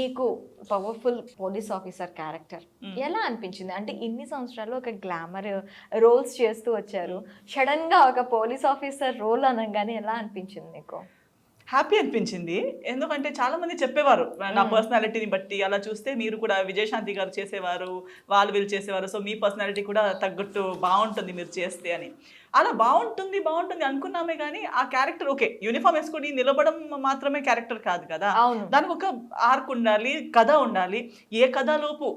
మీకు powerful police officer character ఎలా అనిపించింది? అంటే ఇన్ని సంవత్సరాలు ఒక గ్లామర్ రోల్స్ చేస్తూ వచ్చారు. సడన్గా ఒక పోలీస్ ఆఫీసర్ రోల్ అనగానే ఎలా అనిపించింది మీకు హ్యాపీ అనిపించింది. ఎందుకంటే చాలా మంది చెప్పేవారు నా పర్సనాలిటీని బట్టి అలా చూస్తే మీరు కూడా విజయశాంతి గారు చేసేవారు వాళ్ళు వీళ్ళు చేసేవారు సో మీ పర్సనాలిటీ కూడా తగ్గట్టు బాగుంటుంది మీరు చేస్తే అని. అలా బాగుంటుంది బాగుంటుంది అనుకున్నామే కానీ ఆ క్యారెక్టర్ ఓకే యూనిఫామ్ వేసుకొని నిలబడం మాత్రమే క్యారెక్టర్ కాదు కదా. దానికి ఒక ఆర్క్ ఉండాలి కథ ఉండాలి. ఏ కథలోపు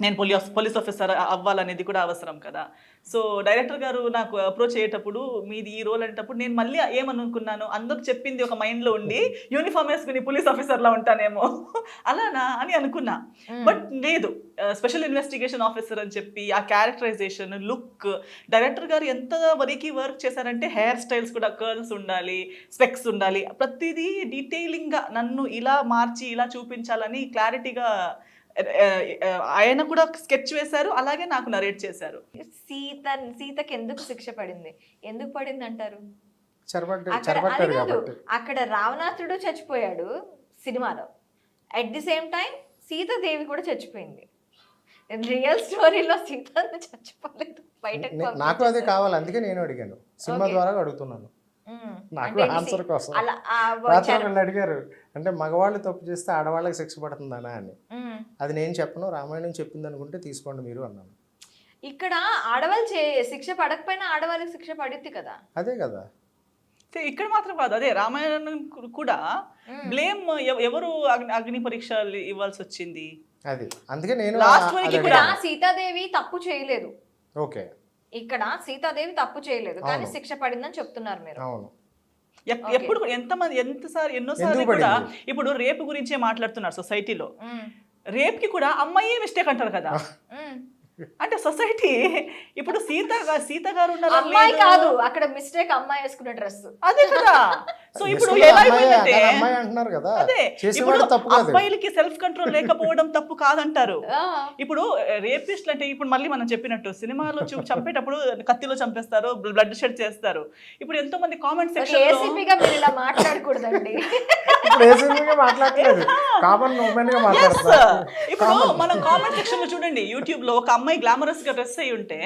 నేను పోలీస్ పోలీస్ ఆఫీసర్ అవ్వాలనేది కూడా అవసరం కదా. సో డైరెక్టర్ గారు నాకు అప్రోచ్ అయ్యేటప్పుడు మీది ఈ రోల్ అనేటప్పుడు నేను మళ్ళీ ఏమనుకున్నాను? అందరూ చెప్పింది ఒక మైండ్లో ఉండి యూనిఫామ్ వేసుకుని పోలీస్ ఆఫీసర్లా ఉంటానేమో. అలానా అని అనుకున్నా. బట్ లేదు. స్పెషల్ ఇన్వెస్టిగేషన్ ఆఫీసర్ అని చెప్పి ఆ క్యారెక్టరైజేషన్ లుక్ డైరెక్టర్ గారు ఎంత వరకు వర్క్ చేశారంటే హెయిర్ స్టైల్స్ కూడా కర్ల్స్ ఉండాలి స్పెక్స్ ఉండాలి. ప్రతిదీ డీటెయిలింగ్గా నన్ను ఇలా మార్చి ఇలా చూపించాలని క్లారిటీగా ఆయన కూడా స్కెచ్ వేశారు అలాగే నాకు నరేట్ చేశారు. సీత సీతకి ఎందుకు శిక్ష పడింది? ఎందుకు పడింది అంటారు అక్కడ రావణాసుడు చచ్చిపోయాడు సినిమాలో. At the same time Sitadevi కూడా చచ్చిపోయింది. రియల్ స్టోరీలో సీత చచ్చిపోలేదు బయటకు నే- నాకు. అదే కావాలి అందుకే నేను అడిగాను. సినిమా. ద్వారా అడుగుతున్నాను. నాకు ఆన్సర్ కోసం. అడిగారు అంటే మగవాళ్ళు తప్పు చేస్తే ఆడవాళ్ళకి శిక్ష పడుతుందనా అని. అది నేను చెప్పను రామాయణం చెప్పింది అనుకుంటే తీసుకోండి మీరు అన్నాను ఇక్కడ ఆడవాళ్ళు చే శిక్ష పడకపోయినా ఆడవాళ్ళకి శిక్ష పడుద్ది కదా అదే కదా ఇక్కడ మాత్రం కాదు అదే రామాయణం కూడా. బ్లేమ్ ఎవరు అగ్ని అగ్ని పరీక్షలు ఇవ్వాల్సి వచ్చింది అది అందుకే నేను ఇక్కడ. సీతాదేవి తప్పు చేయలేదు ఓకే ఇక్కడ సీతాదేవి తప్పు చేయలేదు కానీ. శిక్ష పడిందని చెప్తున్నారు మీరు అవును. ఎప్పుడు ఎంతమంది ఎంతసారి ఎన్నోసార్లు కూడా? ఇప్పుడు రేపు గురించే మాట్లాడుతున్నారు సొసైటీలో. రేప్కి కూడా అమ్మాయి మిస్టేక్ అంటారు కదా. అంటే సొసైటీ ఇప్పుడు సీత సీత గారు ఉన్నారా అమ్మాయి? కాదు అక్కడ మిస్టేక్ అమ్మాయి వేసుకున్న డ్రెస్. అదే కదా. సో ఇప్పుడు అమ్మాయి అంటున్నారు కదా. ఇప్పుడు తప్పు కాదు. అబ్బాయిలకి సెల్ఫ్ కంట్రోల్ లేకపోవడం తప్పు కాదంటారు. ఇప్పుడు రేపిస్ట్ అంటే ఇప్పుడు మళ్ళీ మనం చెప్పినట్టు సినిమాలో చూ చంపేటప్పుడు కత్తిలో చంపేస్తారు బ్లడ్ షెడ్ చేస్తారు. ఇప్పుడు ఎంతో మంది కామెంట్ సెక్షన్ ఏసీపీగా మీరు ఇలా మాట్లాడకూడదండి. కామన్ ఇప్పుడు మనం కామెంట్ సెక్షన్లో చూడండి యూట్యూబ్లో ఒక అమ్మాయి గ్లామరస్గా డ్రెస్ అయి ఉంటే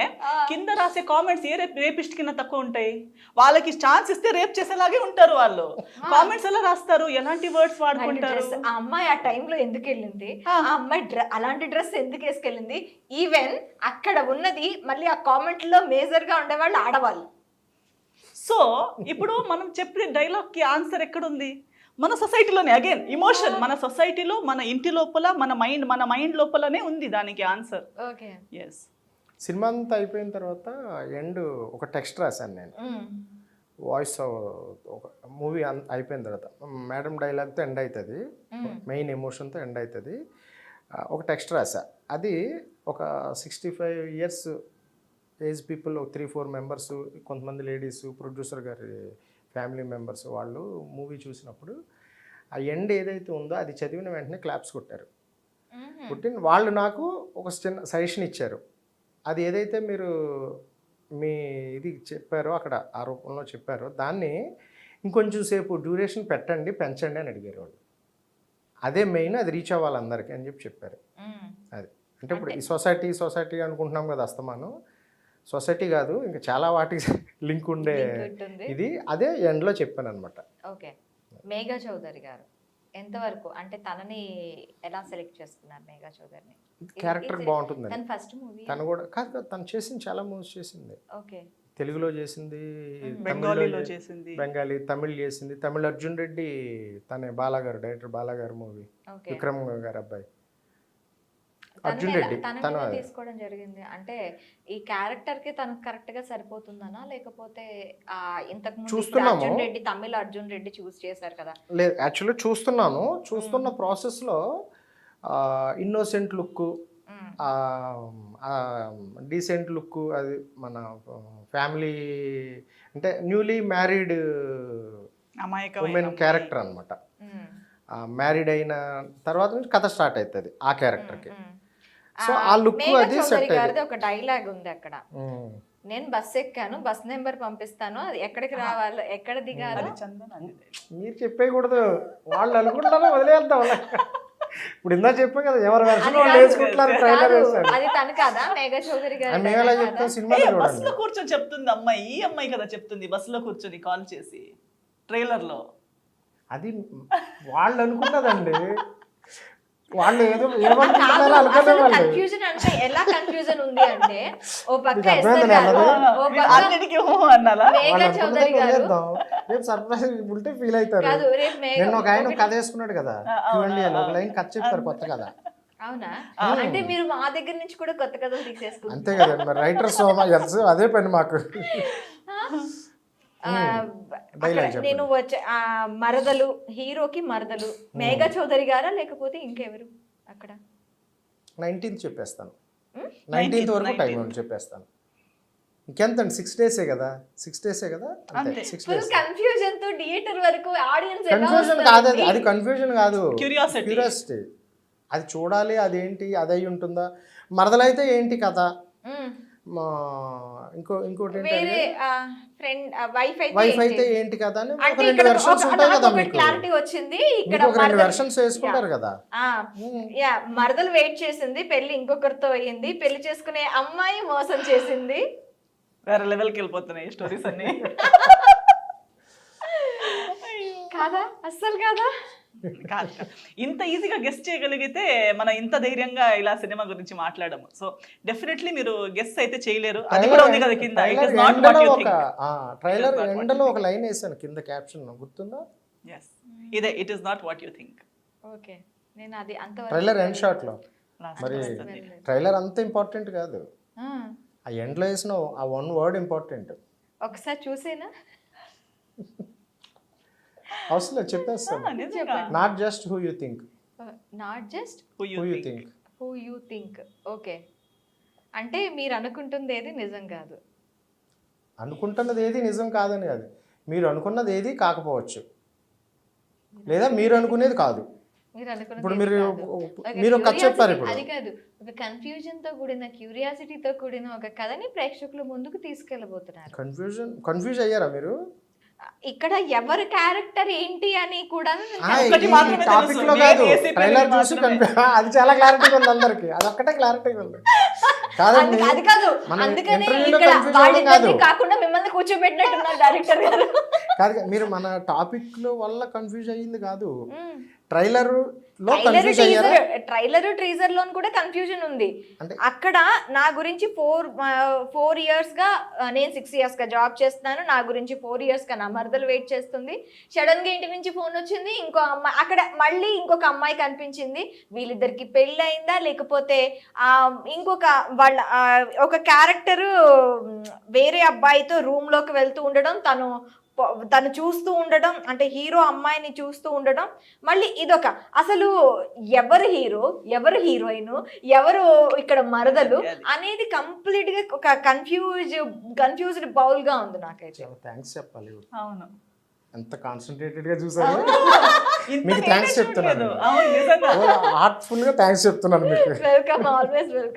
కింద రాసే కామెంట్స్ ఏ రేప్ రేపిస్ట్ కింద తక్కువ ఉంటాయి? వాళ్ళకి ఛాన్స్ ఇస్తే రేప్ చేసేలాగే ఉంటారు వాళ్ళు. కామెంట్స్ ఎలా రాస్తారు? ఎలాంటి వర్డ్స్ వాడుకుంటారు? ఆ అమ్మాయి ఆ టైంలో ఎందుకు వెళ్ళింది? ఆ. అమ్మాయి అలాంటి డ్రెస్ ఎందుకు వేసుకెళ్ళింది? ఈవెన్ అక్కడ ఉన్నది మళ్ళీ ఆ కామెంట్లో మేజర్గా ఉండేవాళ్ళు ఆడవాళ్ళు. సో ఇప్పుడు మనం చెప్పే డైలాగ్కి ఆన్సర్ ఎక్కడుంది? మన సొసైటీలోనే అగైన్ ఇమోషన్ మన సొసైటీలో మన ఇంటి లోపల మన మైండ్ మన మైండ్ లోపలనే ఉంది దానికి ఆన్సర్ ఓకే. ఎస్ సినిమా అంతా అయిపోయిన తర్వాత ఎండ్ ఒక టెక్స్ట్ రాశాను నేను. వాయిస్ ఒక మూవీ అయిపోయిన తర్వాత. మేడం డైలాగ్తో ఎండ్ అవుతుంది మెయిన్ ఎమోషన్తో ఎండ్ అవుతుంది ఒక టెక్స్ట్ రాసా అది ఒక sixty five years age people ఒక త్రీ ఫోర్ మెంబర్స్ కొంతమంది లేడీస్ ప్రొడ్యూసర్ గారి ఫ్యామిలీ మెంబర్స్ వాళ్ళు మూవీ చూసినప్పుడు ఆ ఎండ్ ఏదైతే ఉందో అది చదివిన వెంటనే క్లాప్స్ కొట్టారు. పుట్టిన వాళ్ళు నాకు ఒక చిన్న సజెషన్ ఇచ్చారు. అది ఏదైతే మీరు మీ ఇది చెప్పారో అక్కడ ఆ రూపంలో చెప్పారో దాన్ని ఇంకొంచెం సేపు డ్యూరేషన్ పెట్టండి పెంచండి అని అడిగారు వాళ్ళు. అదే మెయిన్ అది రీచ్ అవ్వాలి అందరికీ అని చెప్పి చెప్పారు. అది అంటే ఇప్పుడు ఈ సొసైటీ సొసైటీ అనుకుంటున్నాం కదా అస్తమానం. సొసైటీ కాదు ఇంకా చాలా వాటికి లింక్ ఉండే ఇది. అదే ఎండ్లో చెప్పాను అనమాట ఓకే. మేఘా చౌదరి గారు ఎంతవరకు అంటే తనని ఎలా సెలెక్ట్ చేసుకున్నారు మేఘా చౌదరిని? క్యారెక్టర్ తన ఫస్ట్ మూవీ తను కూడా కాదు కాదు తను చేసింది చాలా మూవీస్ చేసింది. ఓకే. తెలుగులో చేసింది బెంగాలీలో చేసింది. బెంగాలీ తమిళ్ చేసింది. తమిళ్ అర్జున్ రెడ్డి తనే బాలాగారు డైరెక్టర్ బాలాగారు మూవీ. ఓకే. విక్రమ్ గారు అబ్బాయి. అర్జున్ రెడ్డి, తను. తీసుకోవడం జరిగింది అంటే ఈ క్యారెక్టర్కి తనకు కరెక్ట్గా సరిపోతుందనా లేకపోతే ఆ ఇంతకు చూస్తున్నాము. అర్జున్ రెడ్డి తమిళ అర్జున్ రెడ్డి చూస్ చేశారు కదా లేదు యాక్చువల్లీ చూస్తున్నాను చూస్తున్న ప్రాసెస్లో ఇన్నోసెంట్ లుక్. డీసెంట్ లుక్ అది మన ఫ్యామిలీ అంటే న్యూలీ మ్యారీడ్ అమాయకమైన ఉమెన్ క్యారెక్టర్ అనమాట. మ్యారీడ్ అయిన తర్వాత నుంచి కథ స్టార్ట్ అవుతుంది ఆ క్యారెక్టర్కి. సో ఆ, లుక్ అది సెట్ గారిది అయ్యింది. ఒక డైలాగ్ ఉంది అక్కడ. నేను బస్ ఎక్కాను బస్ నెంబర్ పంపిస్తాను అది ఎక్కడికి రావాలో ఎక్కడ దిగాలో? అది చందన అది. మీరు చెప్పేయకూడదు. వాళ్ళు అనుకుంటారో వదిలేద్దాం. ఇప్పుడు ఇందా చెప్పాం కదా ఎవరు వెర్షన్ అది వాళ్ళు. వేసుకుంటున్నారు ట్రైలర్ వేస్తారు అది తను కాదా? మేఘ చౌదరి గారు dialogue చెప్తాం ఏ, చూడండి. బస్సులో కూర్చొని చెప్తుంది అమ్మాయి ఈ అమ్మాయి కదా చెప్తుంది బస్సులో కూర్చొని కాల్ చేసి ట్రైలర్లో. అది వాళ్ళు అనుకున్నదండి. వాళ్ళు ఏదో కాదు, కన్ఫ్యూజన్ అంటే ఎలా కన్ఫ్యూజన్ ఉంది అంటే ఓ పక్క చౌదరి గారు. రేపు సర్ప్రైజ్ ఉంటే ఫీల్ అవుతారు. కాదు నిన్న ఒక ఆయన కథ వేసుకున్నాడు కదా ఒక. లైన్ కథ చెప్తారు కొత్త కథ. అవునా? అంటే మీరు మా దగ్గర నుంచి కూడా కొత్త కథలు తీసేసుకుంటారు అంతే కదా మరి రైటర్ సోమ ఎల్స్ అదే పని మాకు. నేను వచ్చే మరదలు హీరోకి మరదలు. మేఘ చౌదరి గారా లేకపోతే ఇంకెవరు అక్కడ? నైన్టీన్త్ చెప్పేస్తాను? నైన్టీన్త్ వరకు టైం 19th. ఉంది చెప్పేస్తాను. ఇంకెంతండి? సిక్స్ డేసే కదా? సిక్స్ డేసే కదా? అంతే. Six full days. కన్ఫ్యూజన్తో థియేటర్ వరకు ఆడియన్స్ కన్ఫ్యూజన్ కాదు అది కన్ఫ్యూజన్ కాదు. Curiosity. క్యూరియాసిటీ అది చూడాలి అదేంటి అది అయి ఉంటుందా? మరదలైతే ఏంటి కథ? మా ఇంకో ఇంకోటి ఏంటి వేరే ఫ్రెండ్ వైఫ్ అయితే వైఫ్ ఏంటి? అయితే ఏంటి? కదా అని ఒక రెండు వెర్షన్స్ ఉంటాయి కదా మీకు. క్లారిటీ వచ్చింది. ఇక్కడ ఒక రెండు మరదలు- వెర్షన్స్ వేసుకుంటారు కదా. ఆ, యా మరదలు వెయిట్ చేసింది పెళ్ళి ఇంకొకరితో అయ్యింది పెళ్ళి చేసుకునే అమ్మాయి మోసం చేసింది. వేరే లెవెల్కి వెళ్ళిపోతున్నాయి స్టోరీస్ అన్ని. కాదా? అస్సలు కాదా? కాదు. ఇంత ఈజీగా గెస్ట్ చేయగలిగితే మనం ఇంత ధైర్యంగా ఇలా సినిమా గురించి మాట్లాడము. సో డెఫినెట్లీ మీరు గెస్ట్ అయితే చేయలేరు. అది కూడా ఉంది కదా కింద. It is not what you think trailer ఎండలో ఒక లైన్ వేసాను కింద క్యాప్షన్ గుర్తుందా? ఎస్ ఇదే it is not what you think okay నేను అది అంత ట్రైలర్ ఎండ్ షాట్లో. మరి. ట్రైలర్ అంత ఇంపార్టెంట్ కాదు. ఆ. ఎండ్లో వేసిన ఆ వన్ వర్డ్ ఇంపార్టెంట్ ఒకసారి చూసేనా? అవసరం లేదు చెప్పేస్తాను. Not just who you think not just Who you who you think. Think who you think okay అంటే మీరు అనుకుంటుంది ఏది నిజం కాదు. అనుకుంటున్నది ఏది నిజం కాదని కాదు. మీరు అనుకున్నది ఏది కాకపోవచ్చు. లేదా మీరు అనుకునేది కాదు. మీరు అనుకున్నది ఇప్పుడు మీరు మీరు ఒక కథ చెప్పారు ఇప్పుడు. అది కాదు. ఒక కన్ఫ్యూజన్తో కూడిన క్యూరియాసిటీతో కూడిన ఒక కథని ప్రేక్షకుల ముందుకు తీసుకెళ్ళబోతున్నారు. కన్ఫ్యూజన్ కన్ఫ్యూజ్ అయ్యారా మీరు? ఇక్కడ ఎవరి క్యారెక్టర్ ఏంటి అని కూడా టాపిక్. లో కాదు. ట్రైలర్ చూసి అది చాలా క్లారిటీగా ఉంది అందరికి. అది ఒక్కటే క్లారిటీగా ఉంది. అది కాదు అందుకనే ఇక్కడ వాళ్ళిద్దరిని కాకుండా మిమ్మల్ని కూర్చోబెట్టినట్టున్నారు డైరెక్టర్ గారు. కాదు మీరు మన టాపిక్లో వల్ల కన్ఫ్యూజ్ అయ్యింది కాదు. ట్రైలర్ ట్రైలర్ టీజర్లో కూడా కన్ఫ్యూజన్ ఉంది. అక్కడ నా గురించి ఫోర్ ఫోర్ ఇయర్స్గా నేను సిక్స్ ఇయర్స్గా జాబ్ చేస్తున్నాను. నా గురించి ఫోర్ ఇయర్స్గా నా మరదలు వెయిట్ చేస్తుంది. సడన్గా ఇంటి నుంచి ఫోన్ వచ్చింది. ఇంకో అమ్మాయి అక్కడ మళ్ళీ ఇంకొక అమ్మాయి కనిపించింది. వీళ్ళిద్దరికి పెళ్ళి అయిందా? లేకపోతే ఆ ఇంకొక వాళ్ళ ఒక క్యారెక్టర్ వేరే అబ్బాయితో రూమ్లోకి వెళ్తూ ఉండడం తను తను చూస్తూ ఉండడం అంటే హీరో అమ్మాయిని చూస్తూ ఉండడం మళ్ళీ ఇదొక అసలు ఎవరు హీరో ఎవరు హీరోయిన్ ఎవరు ఇక్కడ మరదలు. అనేది కంప్లీట్గా ఒక కన్ఫ్యూజ్ కన్ఫ్యూజ్డ్ బౌల్గా ఉంది నాకైతే. థ్యాంక్స్ చెప్పాలి. అవును. ఎంత కాన్సన్ట్రేటెడ్గా చూసారు మీకు థ్యాంక్స్ చెప్తున్నాను. చూడలేదు. అవును నిజంగా. హార్ట్ఫుల్గా థ్యాంక్స్ చెప్తున్నాను మీకు. Welcome always welcome